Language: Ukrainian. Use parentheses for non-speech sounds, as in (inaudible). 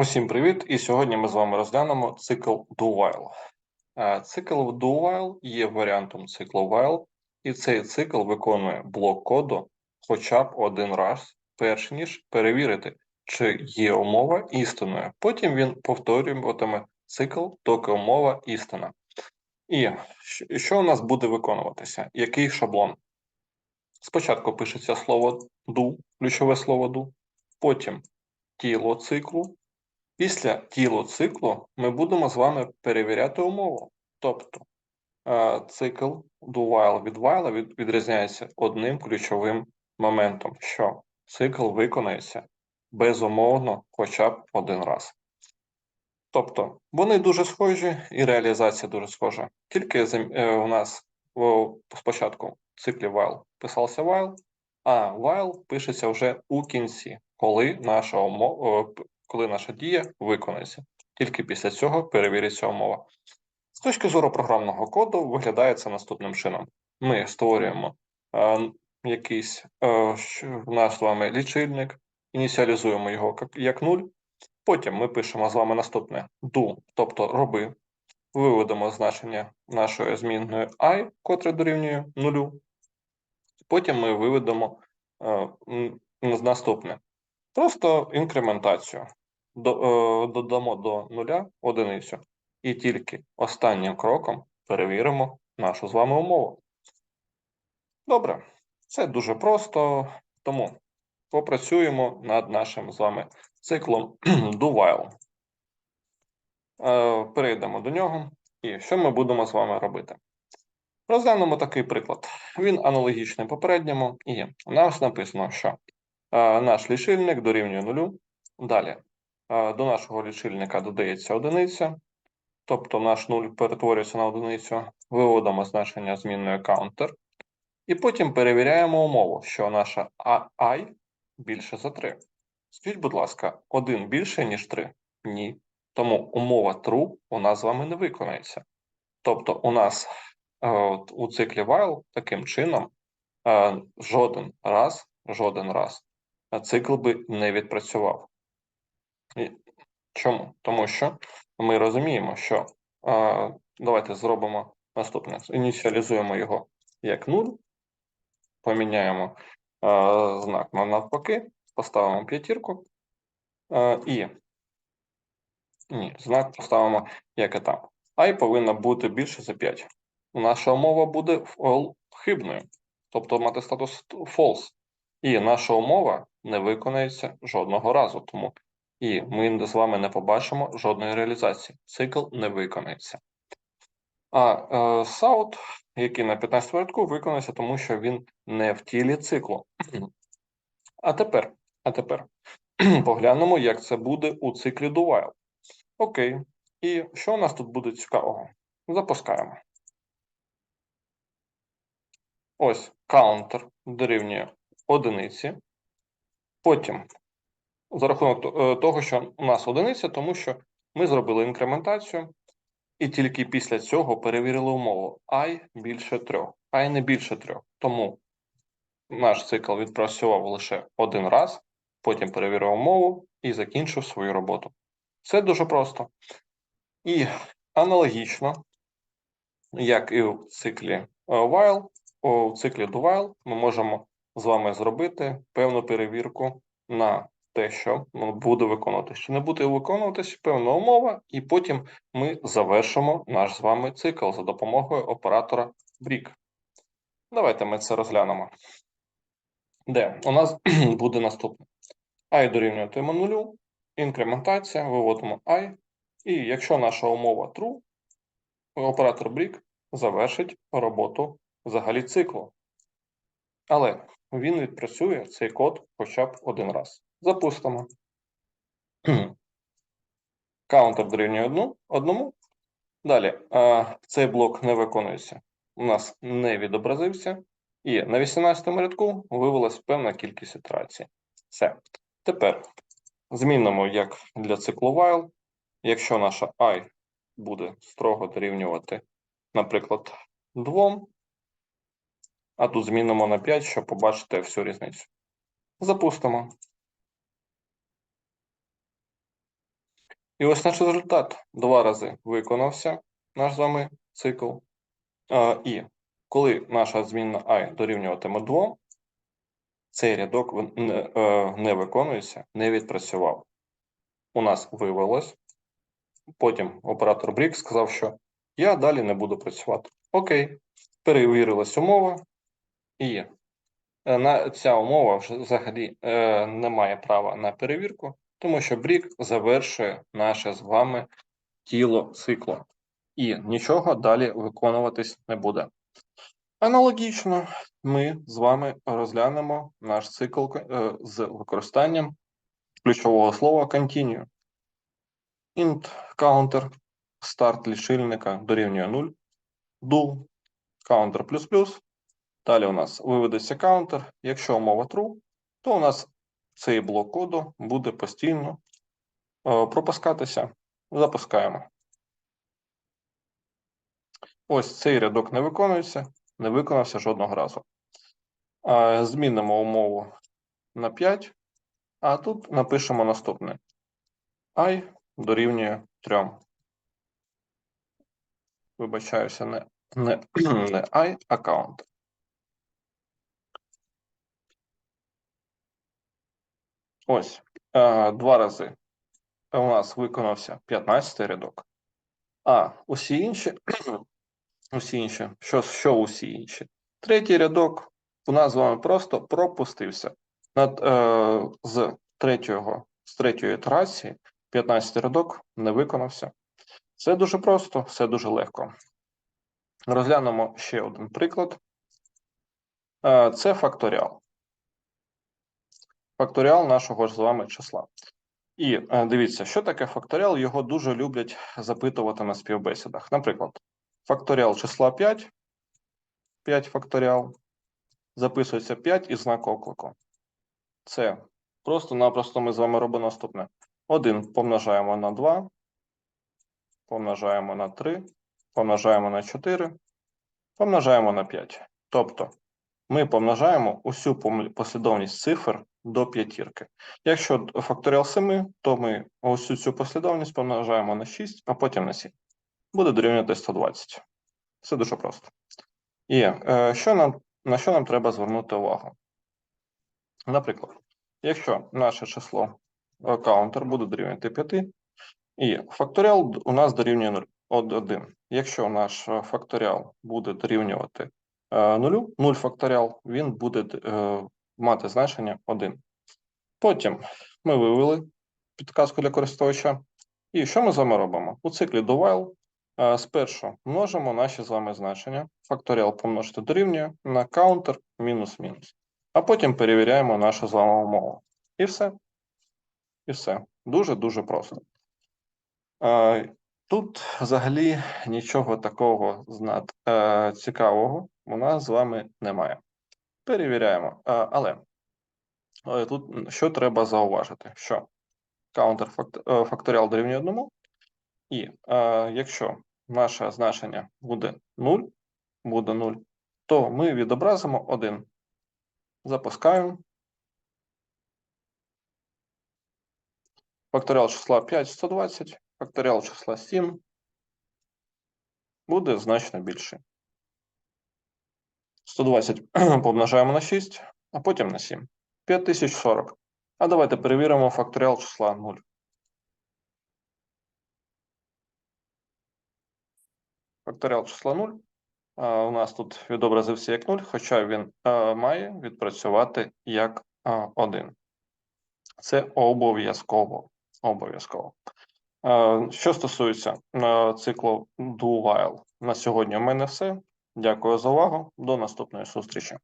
Усім привіт! І сьогодні ми з вами розглянемо цикл do-while. Е, Цикл do-while є варіантом циклу while, і цей цикл виконує блок коду хоча б один раз, перш ніж перевірити, чи є умова істинною. Потім він повторюватиме цикл, доки умова істина. І що у нас буде виконуватися? Який шаблон? Спочатку пишеться слово do, ключове слово do, потім тіло циклу. Після тілу циклу ми будемо з вами перевіряти умову. Тобто е, цикл do while від while відрізняється одним ключовим моментом, що цикл виконається безумовно хоча б один раз. Тобто вони дуже схожі і реалізація дуже схожа. Тільки е, у нас спочатку в циклі while писався while, а while пишеться вже у кінці, коли наша умова, коли наша дія виконається. Тільки після цього перевіриться умова. З точки зору програмного коду виглядає це наступним чином: ми створюємо е, якийсь е, нас з вами лічильник, ініціалізуємо його як- 0. Потім ми пишемо з вами наступне do, тобто роби, виведемо значення нашої змінної i, котре дорівнює 0. Потім ми виведемо е, наступне. Просто інкрементацію. Е, додамо до нуля одиницю. І тільки останнім кроком перевіримо нашу з вами умову. Добре, це дуже просто, тому попрацюємо над нашим з вами циклом (clears throat) do while. Е, Перейдемо до нього. І що ми будемо з вами робити? Розглянемо такий приклад. Він аналогічний попередньому, і у нас написано, що е, наш лічильник дорівнює нулю. Далі до нашого лічильника додається одиниця, тобто наш нуль перетворюється на одиницю, виводимо значення змінної counter, і потім перевіряємо умову, що наша і більше за 3. Скажіть, будь ласка, 1 більше, ніж 3? Ні. Тому умова true у нас з вами не виконається. Тобто у нас е, от у циклі while таким чином е, жоден раз, жоден раз цикл би не відпрацював. І чому? Тому що ми розуміємо, що е, давайте зробимо наступне: ініціалізуємо його як 0, поміняємо е, знак на навпаки, поставимо п'ятірку е, і ні, знак поставимо як етап. i повинна бути більше за 5. Наша умова буде хибною, тобто мати статус false. І наша умова не виконається жодного разу, тому і ми з вами не побачимо жодної реалізації. Цикл не виконається. А е, South, який на 15 рядку, виконається, тому що він не в тілі циклу. (clears throat) А тепер, а тепер (clears throat) поглянемо, як це буде у циклі do while. Окей. І що у нас тут буде цікавого? Запускаємо. Ось counter дорівнює одиниці. Потім, за рахунок е, того, що у нас одиниця, тому що ми зробили інкрементацію, і тільки після цього перевірили умову і більше 3. i не більше 3. Тому наш цикл відпрацював лише один раз, потім перевірив умову і закінчив свою роботу. Все дуже просто. І аналогічно, як і в циклі е, while, у циклі do while ми можемо з вами зробити певну перевірку на те, що буде виконуватися. Чи не буде виконуватися певна умова, і потім ми завершимо наш з вами цикл за допомогою оператора BRIC. Давайте ми це розглянемо. Де у нас (clears throat) буде наступне. i дорівнюватиме нулю, інкрементація, виводимо i, і якщо наша умова true, оператор BRIC завершить роботу взагалі циклу. Але він відпрацює цей код хоча б один раз. Запустимо. (clears throat) Каунтер дорівнює одну, одному. Далі а, цей блок не виконується. У нас не відобразився. І на 18-му рядку вивелась певна кількість ітерацій. Все. Тепер змінимо як для циклу while. Якщо наша і буде строго дорівнювати, наприклад, 2, а тут змінимо на 5, щоб побачити всю різницю. Запустимо. І ось наш результат. Два рази виконався наш з вами цикл. І коли наша змінна і дорівнюватиме 2, цей рядок не, е, не виконується, не відпрацював. У нас вивелось. Потім оператор Брік сказав, що я далі не буду працювати. Окей, перевірилась умова, і е, ця умова вже взагалі е, не має права на перевірку, тому що Брік завершує наше з вами тіло циклу, і нічого далі виконуватись не буде. Аналогічно, ми з вами розглянемо наш цикл е, з використанням ключового слова continue. int counter старт лічильника дорівнює 0, do counter плюс. Далі у нас виведеться counter. Якщо умова true, то у нас цей блок коду буде постійно е, пропускатися. Запускаємо. Ось цей рядок не виконується, не виконався жодного разу. Е, Змінимо умову на 5, а тут напишемо наступне. i дорівнює 3. Вибачаюся, не, не, (clears throat) не i, а Ось, е, два рази у нас виконався 15 рядок, а усі інші, (clears throat) усі інші, що, що усі інші? Третій рядок у нас з вами просто пропустився. Над, е, з, третього, з третьої ітерації 15 рядок не виконався. Все дуже просто, все дуже легко. Розглянемо ще один приклад. Е, Це факторіал. Факторіал нашого ж з вами числа. І е, дивіться, що таке факторіал, його дуже люблять запитувати на співбесідах. Наприклад, факторіал числа 5, 5 факторіал, записується 5 і знак оклику. Це просто-напросто ми з вами робимо наступне. 1 помножаємо на 2, помножаємо на 3, помножаємо на 4, помножаємо на 5. Тобто ми помножаємо усю послідовність цифр до п'ятірки. Якщо факторіал 7, то ми усю цю послідовність помножаємо на 6, а потім на 7. Буде дорівнювати 120. Це дуже просто. І е, що нам, на що нам треба звернути увагу? Наприклад, якщо наше число е, каунтер буде дорівнювати 5, і факторіал у нас дорівнює 0, 1. Якщо наш е, факторіал буде дорівнювати е, 0, 0 факторіал, він буде е, мати значення 1. Потім ми вивели підказку для користувача. І що ми з вами робимо? У циклі do while е, спершу множимо наші з вами значення. Факторіал помножити дорівнює на counter мінус-мінус. А потім перевіряємо нашу з вами умову. І все. І все. Дуже-дуже просто. Тут взагалі нічого такого знат е, цікавого у нас з вами немає. Перевіряємо. Е, Але е, тут що треба зауважити? Що е, дорівнює 1, і е, якщо наше значення буде 0, буде 0, то ми відобразимо 1. Запускаємо. Факторіал числа 5 120, факторіал числа 7 буде значно більший. 120 (clears throat) помножаємо на 6, а потім на 7. 5040. А давайте перевіримо факторіал числа 0. Факторіал числа 0. А, у нас тут відобразився як 0, хоча він має відпрацювати як а, 1. Це обов'язково. Обов'язково. Е, Що стосується е, циклу do while, на сьогодні у мене все. Дякую за увагу. До наступної зустрічі.